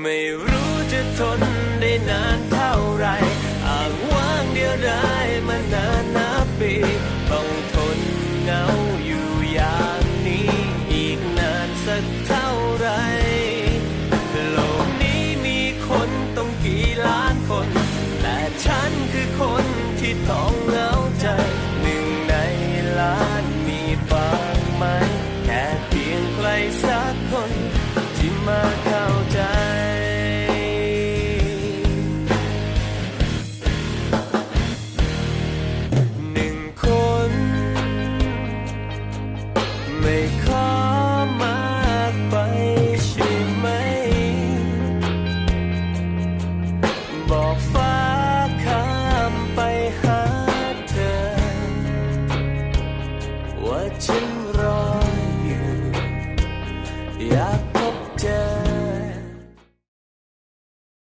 ไม่รู้จะทนได้นานเท่าไรอางว่างเดียวได้มานานนับปีต้องทนเหงาอยู่อย่างนี้ อีกนานสักเท่าไรโลกนี้มีคนต้องกี่ล้านคน แต่ฉันคือคนที่ต้องเหงาใจ หนึ่งในล้านมีบางไหมแค่เพียงใครสักคนที่มา ไม่ขอมากไปใช่ไหม บอกฟ้าข้ามไปหาเธอ ว่าฉัน